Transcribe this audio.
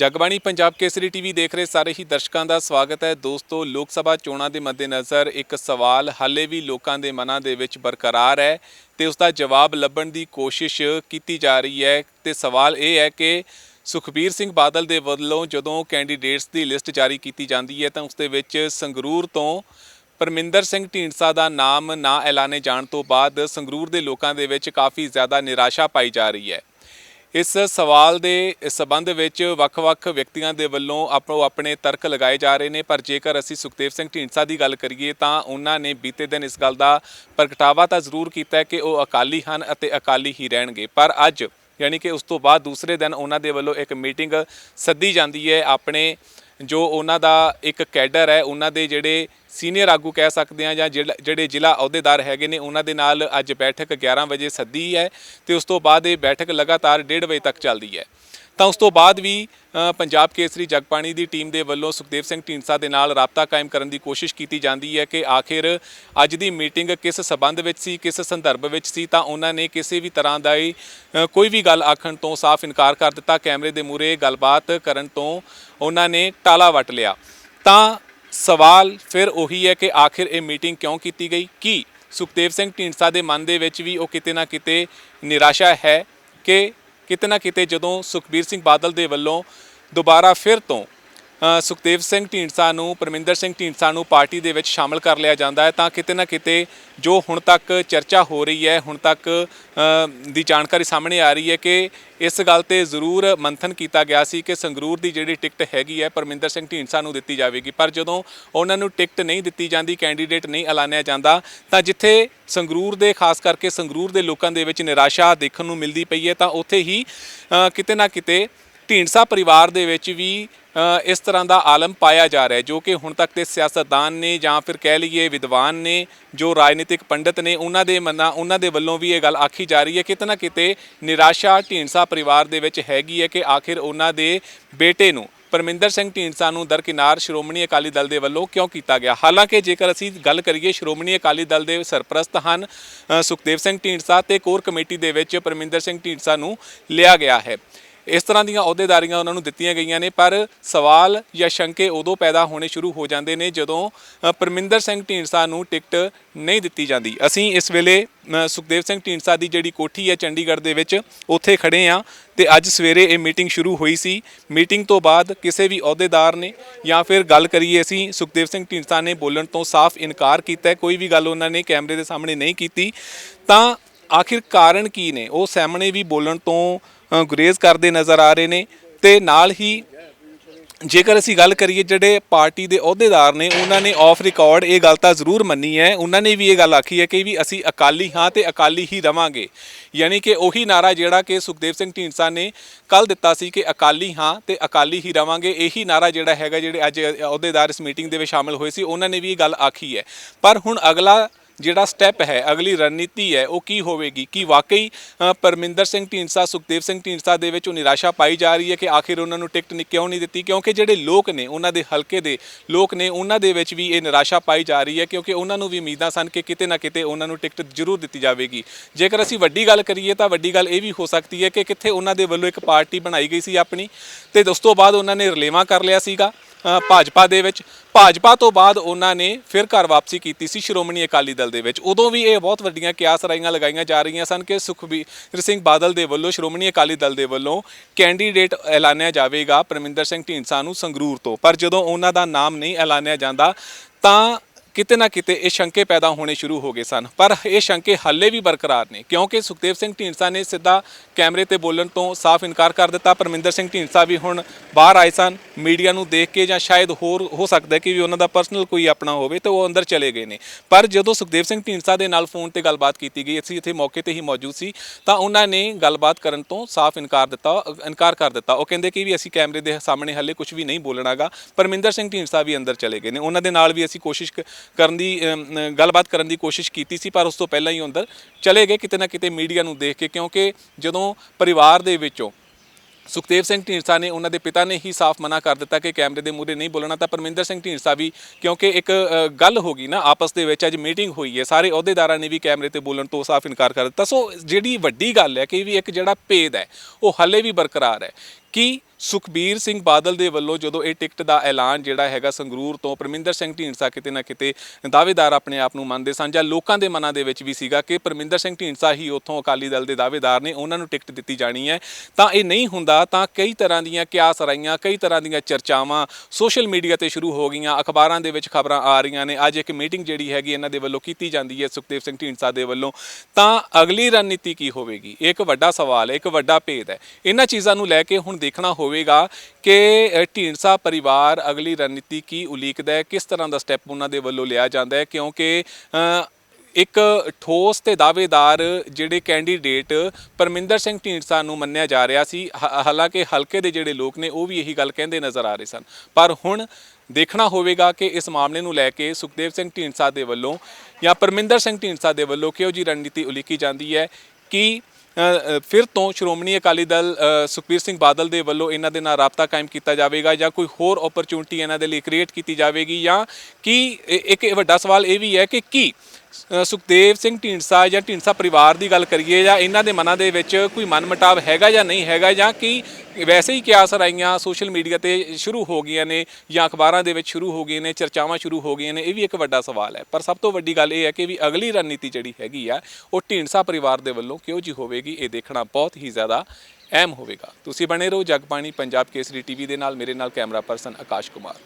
Jagbani Punjab Kesari TV ਦੇਖ ਰਹੇ ਸਾਰੇ ਹੀ ਦਰਸ਼ਕਾਂ ਦਾ ਸਵਾਗਤ ਹੈ। ਦੋਸਤੋ, ਲੋਕ ਸਭਾ ਚੋਣਾਂ ਦੇ ਮੱਦੇਨਜ਼ਰ ਇੱਕ ਸਵਾਲ ਹਾਲੇ ਵੀ ਲੋਕਾਂ ਦੇ ਮਨਾਂ ਦੇ ਵਿੱਚ ਬਰਕਰਾਰ ਹੈ ਤੇ ਉਸ ਦਾ ਜਵਾਬ ਲੱਭਣ ਦੀ ਕੋਸ਼ਿਸ਼ ਕੀਤੀ ਜਾ ਰਹੀ ਹੈ ਤੇ ਸਵਾਲ ਇਹ ਹੈ ਕਿ ਸੁਖਬੀਰ ਸਿੰਘ ਬਾਦਲ ਦੇ ਵੱਲੋਂ ਜਦੋਂ ਕੈਂਡੀਡੇਟਸ ਦੀ ਲਿਸਟ ਜਾਰੀ ਕੀਤੀ ਜਾਂਦੀ ਹੈ ਤਾਂ ਉਸ ਦੇ ਵਿੱਚ ਸੰਗਰੂਰ ਤੋਂ ਪਰਮਿੰਦਰ ਸਿੰਘ ਢੀਂਡਸਾ ਦਾ ਨਾਮ ਨਾ ਐਲਾਨੇ ਜਾਣ ਤੋਂ ਬਾਅਦ ਸੰਗਰੂਰ ਦੇ ਲੋਕਾਂ ਦੇ ਵਿੱਚ ਕਾਫੀ ਜ਼ਿਆਦਾ ਨਿਰਾਸ਼ਾ ਪਾਈ ਜਾ ਰਹੀ ਹੈ। ਇਸ ਸਵਾਲ ਦੇ ਸਬੰਧ ਵਿੱਚ ਵੱਖ-ਵੱਖ ਵਿਅਕਤੀਆਂ ਦੇ ਵੱਲੋਂ ਆਪੋ ਆਪਣੇ ਤਰਕ ਲਗਾਏ ਜਾ ਰਹੇ ਨੇ, ਪਰ ਜੇਕਰ ਅਸੀਂ ਸੁਖਦੇਵ ਸਿੰਘ ਢੀਂਡਸਾ ਦੀ ਗੱਲ ਕਰੀਏ ਤਾਂ ਉਹਨਾਂ ਨੇ ਬੀਤੇ ਦਿਨ ਇਸ ਗੱਲ ਦਾ ਪ੍ਰਗਟਾਵਾ ਤਾਂ ਜ਼ਰੂਰ ਕੀਤਾ ਕਿ ਉਹ ਅਕਾਲੀ ਹਨ ਅਤੇ ਅਕਾਲੀ ਹੀ ਰਹਿਣਗੇ। ਪਰ ਅੱਜ ਯਾਨੀ ਕਿ ਉਸ ਤੋਂ ਬਾਅਦ ਦੂਸਰੇ ਦਿਨ ਉਹਨਾਂ ਦੇ ਵੱਲੋਂ ਇੱਕ ਮੀਟਿੰਗ ਸੱਦੀ ਜਾਂਦੀ ਹੈ। ਆਪਣੇ ਜੋ ਉਹਨਾਂ ਦਾ ਇੱਕ ਕੈਡਰ ਹੈ, ਉਹਨਾਂ ਦੇ ਜਿਹੜੇ ਸੀਨੀਅਰ ਆਗੂ ਕਹਿ ਸਕਦੇ ਆ ਜਾਂ ਜਿਹੜਾ- ਜਿਹੜੇ ਜ਼ਿਲ੍ਹਾ ਅਹੁਦੇਦਾਰ ਹੈਗੇ ਨੇ, ਉਹਨਾਂ ਦੇ ਨਾਲ ਅੱਜ ਬੈਠਕ 11 ਵਜੇ ਸੱਦੀ ਹੈ ਤੇ ਉਸ ਤੋਂ ਬਾਅਦ ਇਹ ਬੈਠਕ ਲਗਾਤਾਰ 1:30 ਵਜੇ ਤੱਕ ਚੱਲਦੀ ਹੈ। ਤਾਂ ਉਸ ਤੋਂ ਬਾਅਦ ਵੀ ਪੰਜਾਬ ਕੇਸਰੀ ਜਗਬਾਣੀ ਦੀ ਟੀਮ ਦੇ ਵੱਲੋਂ ਸੁਖਦੇਵ ਸਿੰਘ ਢੀਂਡਸਾ ਦੇ ਨਾਲ ਰਾਬਤਾ ਕਾਇਮ ਕਰਨ ਦੀ ਕੋਸ਼ਿਸ਼ ਕੀਤੀ ਜਾਂਦੀ ਹੈ ਕਿ ਆਖਿਰ ਅੱਜ ਦੀ ਮੀਟਿੰਗ ਕਿਸ ਸਬੰਧ ਵਿੱਚ ਸੀ, ਕਿਸ ਸੰਦਰਭ ਵਿੱਚ ਸੀ, ਤਾਂ ਉਹਨਾਂ ਨੇ ਕਿਸੇ ਵੀ ਤਰ੍ਹਾਂ ਦਾ ਹੀ ਕੋਈ ਵੀ ਗੱਲ ਆਖਣ ਤੋਂ ਸਾਫ਼ ਇਨਕਾਰ ਕਰ ਦਿੱਤਾ। ਕੈਮਰੇ ਦੇ ਮੂਹਰੇ ਗੱਲਬਾਤ ਕਰਨ ਤੋਂ ਉਹਨਾਂ ਨੇ ਟਾਲਾ ਵੱਟ ਲਿਆ। ਤਾਂ ਸਵਾਲ ਫਿਰ ਉਹੀ ਹੈ ਕਿ ਆਖਿਰ ਇਹ ਮੀਟਿੰਗ ਕਿਉਂ ਕੀਤੀ ਗਈ? ਕੀ ਸੁਖਦੇਵ ਸਿੰਘ ਢੀਂਡਸਾ ਦੇ ਮਨ ਦੇ ਵਿੱਚ ਵੀ ਉਹ ਕਿਤੇ ਨਾ ਕਿਤੇ ਨਿਰਾਸ਼ਾ ਹੈ ਕਿ ਕਿਤੇ ਨਾ ਕਿਤੇ ਜਦੋਂ ਸੁਖਬੀਰ ਸਿੰਘ ਬਾਦਲ ਦੇ ਵੱਲੋਂ ਦੁਬਾਰਾ ਫਿਰ ਤੋਂ ਸੁਖਦੇਵ ਸਿੰਘ ਢੀਂਡਸਾ ਨੂੰ, ਪਰਮਿੰਦਰ ਸਿੰਘ ਢੀਂਡਸਾ ਨੂੰ ਪਾਰਟੀ ਦੇ ਵਿੱਚ ਸ਼ਾਮਲ ਕਰ ਲਿਆ ਜਾਂਦਾ ਹੈ ਤਾਂ ਕਿਤੇ ਨਾ ਕਿਤੇ ਜੋ ਹੁਣ ਤੱਕ ਚਰਚਾ ਹੋ ਰਹੀ ਹੈ, ਹੁਣ ਤੱਕ ਦੀ ਜਾਣਕਾਰੀ ਸਾਹਮਣੇ ਆ ਰਹੀ ਹੈ ਕਿ ਇਸ ਗੱਲ ਤੇ ਜ਼ਰੂਰ ਮੰਥਨ ਕੀਤਾ ਗਿਆ ਸੀ ਕਿ ਸੰਗਰੂਰ ਦੀ ਜਿਹੜੀ ਟਿਕਟ ਹੈਗੀ ਹੈ, ਪਰਮਿੰਦਰ ਸਿੰਘ ਢੀਂਡਸਾ ਨੂੰ ਦਿੱਤੀ ਜਾਵੇਗੀ। ਪਰ ਜਦੋਂ ਉਹਨਾਂ ਨੂੰ ਟਿਕਟ ਨਹੀਂ ਦਿੱਤੀ ਜਾਂਦੀ, ਕੈਂਡੀਡੇਟ ਨਹੀਂ ਐਲਾਨਿਆ ਜਾਂਦਾ, ਤਾਂ ਜਿੱਥੇ ਸੰਗਰੂਰ ਦੇ, ਖਾਸ ਕਰਕੇ ਸੰਗਰੂਰ ਦੇ ਲੋਕਾਂ ਦੇ ਵਿੱਚ ਨਿਰਾਸ਼ਾ ਦੇਖਣ ਨੂੰ ਮਿਲਦੀ ਪਈ ਹੈ, ਤਾਂ ਉੱਥੇ ਹੀ ਕਿਤੇ ਨਾ ਕਿਤੇ ਢੀਂਡਸਾ ਪਰਿਵਾਰ ਦੇ ਵਿੱਚ ਵੀ ਇਸ ਤਰ੍ਹਾਂ ਦਾ ਆਲਮ ਪਾਇਆ ਜਾ ਰਿਹਾ ਜੋ ਕਿ ਹੁਣ ਤੱਕ ਦੇ ਸਿਆਸਤਦਾਨ ਨੇ ਜਾਂ ਫਿਰ ਕਹਿ ਲਈਏ ਵਿਦਵਾਨ ਨੇ, ਜੋ ਰਾਜਨੀਤਿਕ ਪੰਡਤ ਨੇ, ਉਹਨਾਂ ਦੇ ਮਨਾਂ, ਉਹਨਾਂ ਦੇ ਵੱਲੋਂ ਵੀ ਇਹ ਗੱਲ ਆਖੀ ਜਾ ਰਹੀ ਹੈ, ਕਿਤੇ ਨਾ ਕਿਤੇ ਨਿਰਾਸ਼ਾ ਢੀਂਡਸਾ ਪਰਿਵਾਰ ਦੇ ਵਿੱਚ ਹੈਗੀ ਹੈ ਕਿ ਆਖਿਰ ਉਹਨਾਂ ਦੇ ਬੇਟੇ ਨੂੰ, ਪਰਮਿੰਦਰ ਸਿੰਘ ਢੀਂਡਸਾ ਨੂੰ ਦਰਕਿਨਾਰ ਸ਼੍ਰੋਮਣੀ ਅਕਾਲੀ ਦਲ ਦੇ ਵੱਲੋਂ ਕਿਉਂ ਕੀਤਾ ਗਿਆ? ਹਾਲਾਂਕਿ ਜੇਕਰ ਅਸੀਂ ਗੱਲ ਕਰੀਏ ਸ਼੍ਰੋਮਣੀ ਅਕਾਲੀ ਦਲ ਦੇ ਸਰਪ੍ਰਸਤ ਹਨ ਸੁਖਦੇਵ ਸਿੰਘ ਢੀਂਡਸਾ ਤੇ ਕੋਰ ਕਮੇਟੀ ਦੇ ਵਿੱਚ ਪਰਮਿੰਦਰ ਸਿੰਘ ਢੀਂਡਸਾ ਨੂੰ ਲਿਆ ਗਿਆ ਹੈ। ਇਸ ਤਰ੍ਹਾਂ ਦੀਆਂ ਅਹੁਦੇਦਾਰੀਆਂ ਉਹਨਾਂ ਨੂੰ ਦਿੱਤੀਆਂ ਗਈਆਂ ਨੇ, ਪਰ ਸਵਾਲ ਜਾਂ ਸ਼ੰਕੇ ਉਦੋਂ ਪੈਦਾ ਹੋਣੇ ਸ਼ੁਰੂ ਹੋ ਜਾਂਦੇ ਨੇ ਜਦੋਂ ਪਰਮਿੰਦਰ ਸਿੰਘ ਢੀਂਡਸਾ ਨੂੰ ਟਿਕਟ ਨਹੀਂ ਦਿੱਤੀ ਜਾਂਦੀ। ਅਸੀਂ ਇਸ ਵੇਲੇ ਸੁਖਦੇਵ ਸਿੰਘ ਢੀਂਡਸਾ ਦੀ ਜਿਹੜੀ ਕੋਠੀ ਹੈ ਚੰਡੀਗੜ੍ਹ ਦੇ ਵਿੱਚ, ਉੱਥੇ ਖੜੇ ਆ ਤੇ ਅੱਜ ਸਵੇਰੇ ਇਹ ਮੀਟਿੰਗ ਸ਼ੁਰੂ ਹੋਈ ਸੀ। ਮੀਟਿੰਗ ਤੋਂ ਬਾਅਦ ਕਿਸੇ ਵੀ ਅਹੁਦੇਦਾਰ ਨੇ ਜਾਂ ਫਿਰ ਗੱਲ ਕਰੀਏ ਅਸੀਂ, ਸੁਖਦੇਵ ਸਿੰਘ ਢੀਂਡਸਾ ਨੇ ਬੋਲਣ ਤੋਂ ਸਾਫ਼ ਇਨਕਾਰ ਕੀਤਾ ਕੋਈ ਵੀ ਗੱਲ ਉਹਨਾਂ ਨੇ ਕੈਮਰੇ ਦੇ ਸਾਹਮਣੇ ਨਹੀਂ ਕੀਤੀ। ਤਾਂ ਆਖਿਰ ਕਾਰਨ ਕੀ ਨੇ? ਉਹ ਸਾਹਮਣੇ ਵੀ ਬੋਲਣ ਤੋਂ ਗੁਰੇਜ਼ ਕਰਦੇ ਨਜ਼ਰ ਆ ਰਹੇ ਨੇ ਤੇ ਨਾਲ ਹੀ ਜੇਕਰ ਅਸੀਂ ਗੱਲ ਕਰੀਏ ਜਿਹੜੇ ਪਾਰਟੀ ਦੇ ਅਹੁਦੇਦਾਰ ਨੇ, ਉਹਨਾਂ ਨੇ ਆਫ ਰਿਕਾਰਡ ਇਹ ਗੱਲ ਤਾਂ ਜ਼ਰੂਰ ਮੰਨੀ ਹੈ। ਉਹਨਾਂ ਨੇ ਵੀ ਇਹ ਗੱਲ ਆਖੀ ਹੈ ਕਿ ਵੀ ਅਸੀਂ ਅਕਾਲੀ ਹਾਂ ਤੇ ਅਕਾਲੀ ਹੀ ਰਵਾਂਗੇ। ਯਾਨੀ ਕਿ ਉਹੀ ਨਾਰਾ ਜਿਹੜਾ ਕਿ ਸੁਖਦੇਵ ਸਿੰਘ ਢੀਂਡਸਾ ਨੇ ਕੱਲ ਦਿੱਤਾ ਸੀ ਕਿ ਅਕਾਲੀ ਹਾਂ ਤੇ ਅਕਾਲੀ ਹੀ ਰਵਾਂਗੇ, ਇਹੀ ਨਾਰਾ ਜਿਹੜਾ ਹੈਗਾ ਜਿਹੜੇ ਅੱਜ ਅਹੁਦੇਦਾਰ ਇਸ ਮੀਟਿੰਗ ਦੇ ਵਿੱਚ ਸ਼ਾਮਲ ਹੋਏ ਸੀ, ਉਹਨਾਂ ਨੇ ਵੀ ਇਹ ਗੱਲ ਆਖੀ ਹੈ। ਪਰ ਹੁਣ ਅਗਲਾ ਜਿਹੜਾ ਸਟੈਪ ਹੈ, ਅਗਲੀ ਰਣਨੀਤੀ ਹੈ, ਉਹ ਕੀ ਹੋਵੇਗੀ? ਕਿ ਵਾਕਈ ਪਰਮਿੰਦਰ ਸਿੰਘ ਢੀਂਡਸਾ, ਸੁਖਦੇਵ ਸਿੰਘ ਢੀਂਡਸਾ ਦੇ ਵਿੱਚ ਉਹ ਨਿਰਾਸ਼ਾ ਪਾਈ ਜਾ ਰਹੀ ਹੈ ਕਿ ਆਖਿਰ ਉਹਨਾਂ ਨੂੰ ਟਿਕਟ ਨਹੀਂ ਕਿਉਂ ਨਹੀਂ ਦਿੱਤੀ? ਕਿਉਂਕਿ ਜਿਹੜੇ ਲੋਕ ਨੇ, ਉਹਨਾਂ ਦੇ ਹਲਕੇ ਦੇ ਲੋਕ ਨੇ, ਉਹਨਾਂ ਦੇ ਵਿੱਚ ਵੀ ਇਹ ਨਿਰਾਸ਼ਾ ਪਾਈ ਜਾ ਰਹੀ ਹੈ, ਕਿਉਂਕਿ ਉਹਨਾਂ ਨੂੰ ਵੀ ਉਮੀਦਾਂ ਸਨ ਕਿ ਕਿਤੇ ਨਾ ਕਿਤੇ ਉਹਨਾਂ ਨੂੰ ਟਿਕਟ ਜ਼ਰੂਰ ਦਿੱਤੀ ਜਾਵੇਗੀ। ਜੇਕਰ ਅਸੀਂ ਵੱਡੀ ਗੱਲ ਕਰੀਏ, ਤਾਂ ਵੱਡੀ ਗੱਲ ਇਹ ਵੀ ਹੋ ਸਕਦੀ ਹੈ ਕਿ ਕਿੱਥੇ ਉਹਨਾਂ ਦੇ ਵੱਲੋਂ ਇੱਕ ਪਾਰਟੀ ਬਣਾਈ ਗਈ ਸੀ ਆਪਣੀ, ਤੇ ਉਸ ਤੋਂ ਬਾਅਦ ਉਹਨਾਂ ਨੇ ਰਲੇਵਾਂ ਕਰ ਲਿਆ ਸੀਗਾ। ਭਾਜਪਾ ਦੇ ਵਿੱਚ। ਭਾਜਪਾ ਤੋਂ ਬਾਅਦ ਉਹਨਾਂ ਨੇ ਫਿਰ ਘਰ ਵਾਪਸੀ ਕੀਤੀ ਸੀ ਸ਼੍ਰੋਮਣੀ ਅਕਾਲੀ ਦਲ ਦੇ ਵਿੱਚ। ਉਦੋਂ ਵੀ ਇਹ ਬਹੁਤ ਵੱਡੀਆਂ ਕਿਆਸਰਾਈਆਂ ਲਗਾਈਆਂ ਜਾ ਰਹੀਆਂ ਸਨ ਕਿ ਸੁਖਬੀਰ ਸਿੰਘ ਬਾਦਲ ਦੇ ਵੱਲੋਂ, ਸ਼੍ਰੋਮਣੀ ਅਕਾਲੀ ਦਲ ਦੇ ਵੱਲੋਂ ਕੈਂਡੀਡੇਟ ਐਲਾਨਿਆ ਜਾਵੇਗਾ ਪਰਮਿੰਦਰ ਸਿੰਘ ਢੀਂਡਸਾ ਨੂੰ ਸੰਗਰੂਰ ਤੋਂ। ਪਰ ਜਦੋਂ ਉਹਨਾਂ ਦਾ ਨਾਮ ਨਹੀਂ ਐਲਾਨਿਆ ਜਾਂਦਾ, ਤਾਂ ਕਿਤੇ ਨਾ ਕਿਤੇ ਇਹ ਸ਼ੰਕੇ ਪੈਦਾ ਹੋਣੇ ਸ਼ੁਰੂ ਹੋ ਗਏ ਸਨ। ਪਰ ਇਹ ਸ਼ੰਕੇ ਹਾਲੇ ਵੀ ਬਰਕਰਾਰ ਨੇ, ਕਿਉਂਕਿ ਸੁਖਦੇਵ ਸਿੰਘ ਢੀਂਡਸਾ ਨੇ ਸਿੱਧਾ ਕੈਮਰੇ ਤੇ ਬੋਲਣ ਤੋਂ ਸਾਫ਼ ਇਨਕਾਰ ਕਰ ਦਿੱਤਾ। ਪਰਮਿੰਦਰ ਸਿੰਘ ਢੀਂਡਸਾ ਵੀ ਹੁਣ ਬਾਹਰ ਆਏ ਸਨ। ਮੀਡੀਆ ਨੂੰ ਦੇਖ ਕੇ ਜਾਂ ਸ਼ਾਇਦ ਹੋਰ ਹੋ ਸਕਦਾ ਕਿ ਵੀ ਉਹਨਾਂ ਦਾ ਪਰਸਨਲ ਕੋਈ ਆਪਣਾ ਹੋਵੇ ਤੇ ਉਹ ਅੰਦਰ ਚਲੇ ਗਏ ਨੇ। ਪਰ ਜਦੋਂ ਸੁਖਦੇਵ ਸਿੰਘ ਢੀਂਡਸਾ ਦੇ ਨਾਲ ਫੋਨ ਤੇ ਗੱਲਬਾਤ ਕੀਤੀ ਗਈ, ਅਸੀਂ ਇੱਥੇ ਮੌਕੇ ਤੇ ਹੀ ਮੌਜੂਦ ਸੀ, ਤਾਂ ਉਹਨਾਂ ਨੇ ਗੱਲਬਾਤ ਕਰਨ ਤੋਂ ਸਾਫ਼ ਇਨਕਾਰ ਦਿੱਤਾ, ਇਨਕਾਰ ਕਰ ਦਿੱਤਾ। ਉਹ ਕਹਿੰਦੇ ਕਿ ਵੀ ਅਸੀਂ ਕੈਮਰੇ ਦੇ ਸਾਹਮਣੇ ਹਾਲੇ ਕੁਝ ਵੀ ਨਹੀਂ ਬੋਲਣਾਗਾ। ਪਰਮਿੰਦਰ ਸਿੰਘ ਢੀਂਡਸਾ ਵੀ ਅੰਦਰ ਚਲੇ ਗਏ ਨੇ। ਉਹਨਾਂ ਦੇ ਨਾਲ ਵੀ ਅਸੀਂ ਕੋਸ਼ਿਸ਼ ਕ- ਕਰਨ ਦੀ ਗੱਲਬਾਤ ਕਰਨ ਦੀ ਕੋਸ਼ਿਸ਼ ਕੀਤੀ ਸੀ, ਪਰ ਉਸ ਤੋਂ ਪਹਿਲਾਂ ਹੀ ਅੰਦਰ ਚਲੇ ਗਏ ਕਿਤੇ ਨਾ ਕਿਤੇ ਮੀਡੀਆ ਨੂੰ ਦੇਖ ਕੇ, ਕਿਉਂਕਿ ਜਦੋਂ ਪਰਿਵਾਰ ਦੇ ਵਿੱਚੋਂ ਸੁਖਦੇਵ ਸਿੰਘ ਢੀਂਡਸਾ ਨੇ ਉਹਨਾਂ ਦੇ ਪਿਤਾ ਨੇ ਹੀ ਸਾਫ਼ ਮਨਾ ਕਰ ਦਿੱਤਾ ਕਿ ਕੈਮਰੇ ਦੇ ਮੂਹਰੇ ਨਹੀਂ ਬੋਲਣਾ, ਤਾਂ ਪਰਮਿੰਦਰ ਸਿੰਘ ਢੀਂਡਸਾ ਵੀ, ਕਿਉਂਕਿ ਇੱਕ ਗੱਲ ਹੋ ਗਈ ਨਾ, ਆਪਸ ਦੇ ਵਿੱਚ ਅੱਜ ਮੀਟਿੰਗ ਹੋਈ ਹੈ, ਸਾਰੇ ਅਹੁਦੇਦਾਰਾਂ ਨੇ ਵੀ ਕੈਮਰੇ ਤੇ ਬੋਲਣ ਤੋਂ ਸਾਫ਼ ਇਨਕਾਰ ਕਰ ਦਿੱਤਾ। ਸੋ ਜਿਹੜੀ ਵੱਡੀ ਗੱਲ ਹੈ ਕਿ ਵੀ ਇੱਕ ਜਿਹੜਾ ਭੇਦ ਹੈ, ਉਹ ਹੱਲੇ ਵੀ ਬਰਕਰਾਰ ਹੈ ਕਿ ਸੁਖਬੀਰ ਸਿੰਘ ਬਾਦਲ ਦੇ ਵੱਲੋਂ ਜਦੋਂ ਇਹ ਟਿਕਟ ਦਾ ਐਲਾਨ ਜਿਹੜਾ ਹੈਗਾ ਸੰਗਰੂਰ ਤੋਂ ਪਰਮਿੰਦਰ ਸਿੰਘ ਢੀਂਡਸਾ ਕਿਤੇ ਨਾ ਕਿਤੇ ਦਾਅਵੇਦਾਰ ਆਪਣੇ ਆਪ ਨੂੰ ਮੰਨਦੇ ਸਨ ਜਾਂ ਲੋਕਾਂ ਦੇ ਮਨਾਂ ਦੇ ਵਿੱਚ ਵੀ ਸੀਗਾ ਕਿ ਪਰਮਿੰਦਰ ਸਿੰਘ ਢੀਂਡਸਾ ਹੀ ਉੱਥੋਂ ਅਕਾਲੀ ਦਲ ਦੇ ਦਾਅਵੇਦਾਰ ਨੇ, ਉਹਨਾਂ ਨੂੰ ਟਿਕਟ ਦਿੱਤੀ ਜਾਣੀ ਹੈ। ਤਾਂ ਇਹ ਨਹੀਂ ਹੁੰਦਾ, ਤਾਂ ਕਈ ਤਰ੍ਹਾਂ ਦੀਆਂ ਕਿਆਸ ਰਾਈਆਂ ਕਈ ਤਰ੍ਹਾਂ ਦੀਆਂ ਚਰਚਾਵਾਂ ਸੋਸ਼ਲ ਮੀਡੀਆ ਤੇ ਸ਼ੁਰੂ ਹੋ ਗਈਆਂ, ਅਖਬਾਰਾਂ ਦੇ ਵਿੱਚ ਖਬਰਾਂ ਆ ਰਹੀਆਂ ਨੇ। ਅੱਜ ਇੱਕ ਮੀਟਿੰਗ ਜਿਹੜੀ ਹੈਗੀ ਇਹਨਾਂ ਦੇ ਵੱਲੋਂ ਕੀਤੀ ਜਾਂਦੀ ਹੈ ਸੁਖਦੇਵ ਸਿੰਘ ਢੀਂਡਸਾ ਦੇ ਵੱਲੋਂ। ਤਾਂ ਅਗਲੀ ਰਣਨੀਤੀ ਕੀ ਹੋਵੇਗੀ? ਇਹ ਇੱਕ ਵੱਡਾ ਸਵਾਲ ਹੈ, ਇੱਕ ਵੱਡਾ ਭੇਦ ਹੈ। ਇਹਨਾਂ ਚੀਜ਼ਾਂ ਨੂੰ ਲੈ ਕੇ ਹੁਣ ਦੇਖਣਾ ਹੋਵੇ ਹੋਵੇਗਾ ਕਿ ਢੀਂਡਸਾ ਪਰਿਵਾਰ ਅਗਲੀ ਰਣਨੀਤੀ ਕੀ ਉਲੀਕਦਾ ਹੈ, ਕਿਸ ਤਰ੍ਹਾਂ ਦਾ ਸਟੈਪ ਉਹਨਾਂ ਦੇ ਵੱਲੋਂ ਲਿਆ ਜਾਂਦਾ ਹੈ, ਕਿਉਂਕਿ ਇੱਕ ਠੋਸ ਤੇ ਦਾਅਵੇਦਾਰ ਜਿਹੜੇ ਕੈਂਡੀਡੇਟ ਪਰਮਿੰਦਰ ਸਿੰਘ ਢੀਂਡਸਾ ਨੂੰ ਮੰਨਿਆ ਜਾ ਰਿਹਾ ਸੀ ਹਾਲਾਂਕਿ ਹਲਕੇ ਦੇ ਜਿਹੜੇ ਲੋਕ ਨੇ ਉਹ ਵੀ ਇਹੀ ਗੱਲ ਕਹਿੰਦੇ ਨਜ਼ਰ ਆ ਰਹੇ ਸਨ। ਪਰ ਹੁਣ ਦੇਖਣਾ ਹੋਵੇਗਾ ਕਿ ਇਸ ਮਾਮਲੇ ਨੂੰ ਲੈ ਕੇ ਸੁਖਦੇਵ ਸਿੰਘ ਢੀਂਡਸਾ ਦੇ ਵੱਲੋਂ ਜਾਂ ਪਰਮਿੰਦਰ ਸਿੰਘ ਢੀਂਡਸਾ ਦੇ ਵੱਲੋਂ ਕਿਹੋ ਜੀ ਰਣਨੀਤੀ ਉਲੀਕੀ ਜਾਂਦੀ ਹੈ, ਕਿ ਫਿਰ ਤੋਂ ਸ਼੍ਰੋਮਣੀ ਅਕਾਲੀ ਦਲ ਸੁਖਬੀਰ ਸਿੰਘ ਬਾਦਲ ਦੇ ਵੱਲੋਂ ਇਹਨਾਂ ਦੇ ਨਾਲ ਰਾਬਤਾ ਕਾਇਮ ਕੀਤਾ ਜਾਵੇਗਾ ਜਾਂ ਕੋਈ ਹੋਰ ਓਪਰਚੁਨਿਟੀ ਇਹਨਾਂ ਦੇ ਲਈ ਕ੍ਰੀਏਟ ਕੀਤੀ ਜਾਵੇਗੀ ਜਾਂ ਕੀ ਇੱਕ ਵੱਡਾ ਸਵਾਲ ਇਹ ਵੀ ਹੈ ਕਿ ਕੀ ਸੁਖਦੇਵ ਸਿੰਘ ਢੀਂਡਸਾ ਜਾਂ ਢੀਂਡਸਾ ਪਰਿਵਾਰ ਦੀ ਗੱਲ ਕਰੀਏ ਜਾਂ ਇਹਨਾਂ ਦੇ ਮਨਾਂ ਦੇ ਵਿੱਚ ਕੋਈ ਮਨਮਟਾਵ ਹੈਗਾ ਜਾਂ ਨਹੀਂ ਹੈਗਾ ਜਾਂ ਕੀ ਵੈਸੇ ਹੀ ਕਿਆਸ ਰਾਈਆਂ ਸੋਸ਼ਲ ਮੀਡੀਆ ਤੇ ਸ਼ੁਰੂ ਹੋ ਗਈਆਂ ਨੇ ਜਾਂ ਅਖਬਾਰਾਂ ਦੇ ਵਿੱਚ ਸ਼ੁਰੂ ਹੋ ਗਈਆਂ ਨੇ, ਚਰਚਾਵਾਂ ਸ਼ੁਰੂ ਹੋ ਗਈਆਂ ਨੇ, ਇਹ ਵੀ ਇੱਕ ਵੱਡਾ ਸਵਾਲ ਹੈ। ਪਰ ਸਭ ਤੋਂ ਵੱਡੀ ਗੱਲ ਇਹ ਹੈ ਕਿ ਵੀ ਅਗਲੀ ਰਣਨੀਤੀ ਜਿਹੜੀ ਹੈਗੀ ਆ, ਉਹ ਢੀਂਡਸਾ ਪਰਿਵਾਰ ਦੇ ਵੱਲੋਂ ਕਿਹੋ ਜੀ ਹੋਵੇਗੀ, ਇਹ ਦੇਖਣਾ ਬਹੁਤ ਹੀ ਜ਼ਿਆਦਾ ਅਹਿਮ ਹੋਵੇਗਾ। ਤੁਸੀਂ ਬਣੇ ਰਹੋ ਜਗਬਾਣੀ ਪੰਜਾਬ ਕੇਸਰੀ ਟੀਵੀ ਦੇ ਨਾਲ, ਮੇਰੇ ਨਾਲ ਕੈਮਰਾ ਪਰਸਨ ਆਕਾਸ਼ ਕੁਮਾਰ।